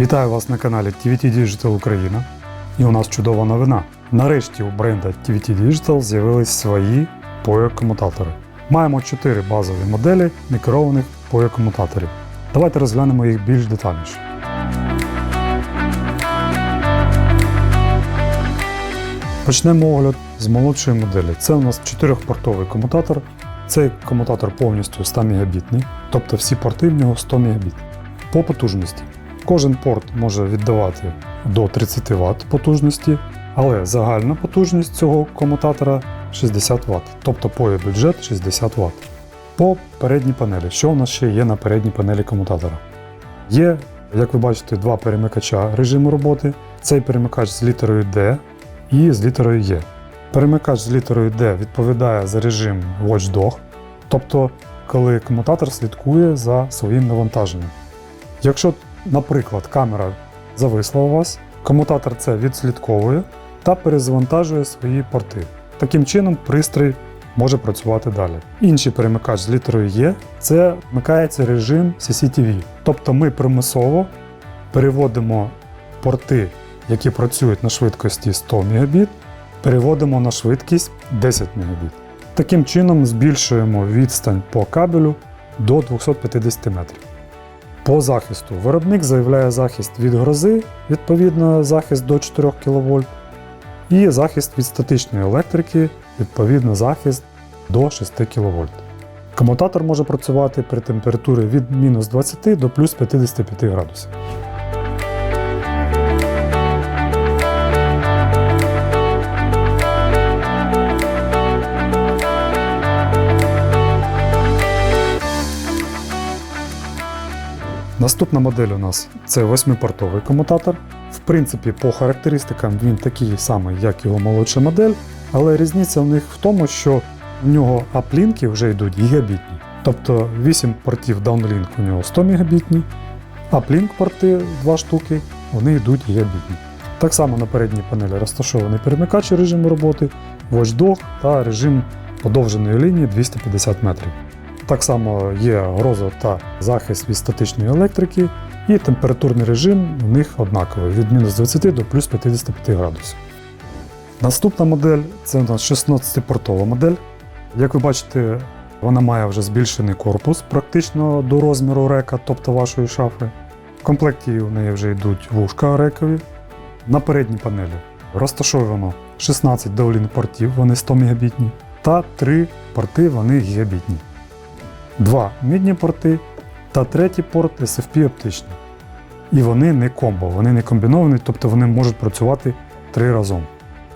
Вітаю вас на каналі TVT Digital Україна. І у нас чудова новина. Нарешті у бренда TVT Digital з'явились свої POE-комутатори. Маємо 4 базові моделі некерованих POE-комутаторів. Давайте розглянемо їх більш детальніше. Почнемо огляд з молодшої моделі. Це у нас 4-портовий комутатор. Цей комутатор повністю 100 мегабітний, тобто всі порти в нього 100 мегабіт. По потужності. Кожен порт може віддавати до 30 Вт потужності, але загальна потужність цього комутатора 60 Вт, тобто бюджет 60 Вт. По передній панелі. Що у нас ще є на передній панелі комутатора? Є, як ви бачите, два перемикача режиму роботи. Цей перемикач з літерою D і з літерою E. Перемикач з літерою D відповідає за режим Watchdog, тобто коли комутатор слідкує за своїм навантаженням. Якщо, наприклад, камера зависла у вас, комутатор це відслідковує та перезавантажує свої порти. Таким чином, пристрій може працювати далі. Інший перемикач з літерою Е це вмикається режим CCTV. Тобто ми примусово переводимо порти, які працюють на швидкості 100 Мбіт, переводимо на швидкість 10 Мбіт. Таким чином збільшуємо відстань по кабелю до 250 метрів. По захисту виробник заявляє захист від грози, відповідно захист до 4 кВт, і захист від статичної електрики, відповідно захист до 6 кВт. Комутатор може працювати при температурі від мінус 20 до плюс 55 градусів. Наступна модель у нас це восьмипортовий комутатор. В принципі, по характеристикам він такий самий, як його молодша модель, але різниця в них в тому, що в нього аплінки вже йдуть гігабітні. Тобто 8 портів Downlink у нього 100 мегабітні, аплінк порти 2 штуки, вони йдуть гігабітні. Так само на передній панелі розташований перемикач режиму роботи, Watchdog та режим подовженої лінії 250 метрів. Так само є гроза та захист від статичної електрики, і температурний режим в них однаковий від мінус 20 до плюс 55 градусів. Наступна модель це у нас 16-портова модель. Як ви бачите, вона має вже збільшений корпус практично до розміру река, тобто вашої шафи. В комплекті у неї вже йдуть вушка рекові. На передній панелі розташовано 16 Downlink портів, вони 100 мегабітні, та 3 порти вони гігабітні. Два мідні порти та третій порт SFP оптичний. І вони не комбо, вони не комбіновані, тобто вони можуть працювати три разом.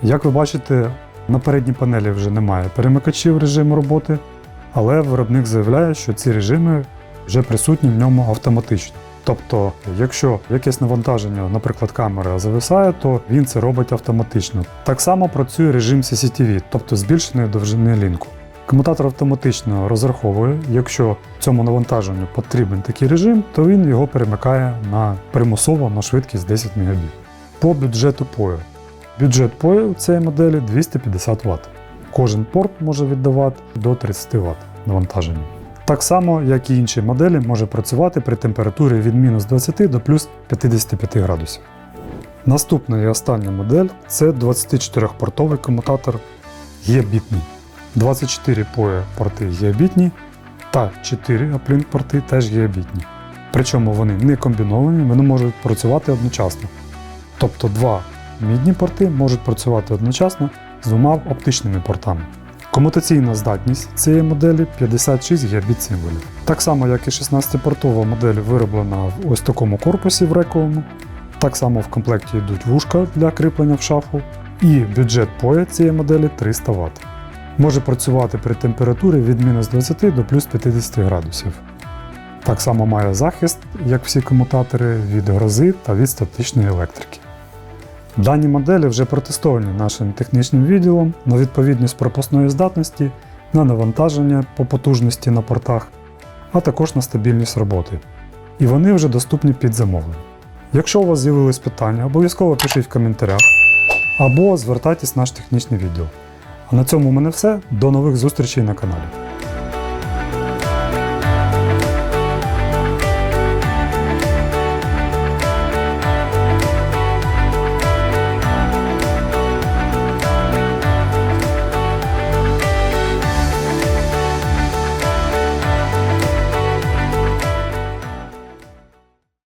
Як ви бачите, на передній панелі вже немає перемикачів режиму роботи, але виробник заявляє, що ці режими вже присутні в ньому автоматично. Тобто, якщо якесь навантаження, наприклад, камера зависає, то він це робить автоматично. Так само працює режим CCTV, тобто збільшеної довжини лінку. Комутатор автоматично розраховує, якщо цьому навантаженню потрібен такий режим, то він його перемикає на примусово на швидкість 10 Мбіт. По бюджету POE. Бюджет POE у цієї моделі 250 Вт. Кожен порт може віддавати до 30 Вт навантаження. Так само, як і інші моделі, може працювати при температурі від мінус 20 до плюс 55 градусів. Наступна і остання модель це 24-портовий комутатор Є-бітний. 24 POE порти гігабітні та 4 Uplink порти теж гігабітні. Причому вони не комбіновані, вони можуть працювати одночасно. Тобто два мідні порти можуть працювати одночасно з двома оптичними портами. Комутаційна здатність цієї моделі 56 гігабіт символів. Так само, як і 16-портова модель вироблена в ось такому корпусі в рековому. Так само в комплекті йдуть вушка для кріплення в шафу. І бюджет POE цієї моделі 300 Вт може працювати при температурі від мінус 20 до плюс 50 градусів. Так само має захист, як всі комутатори, від грози та від статичної електрики. Дані моделі вже протестовані нашим технічним відділом на відповідність пропускної здатності, на навантаження по потужності на портах, а також на стабільність роботи. І вони вже доступні під замовлення. Якщо у вас з'явились питання, обов'язково пишіть в коментарях або звертайтесь в наш технічний відділ. А на цьому у мене все. До нових зустрічей на каналі.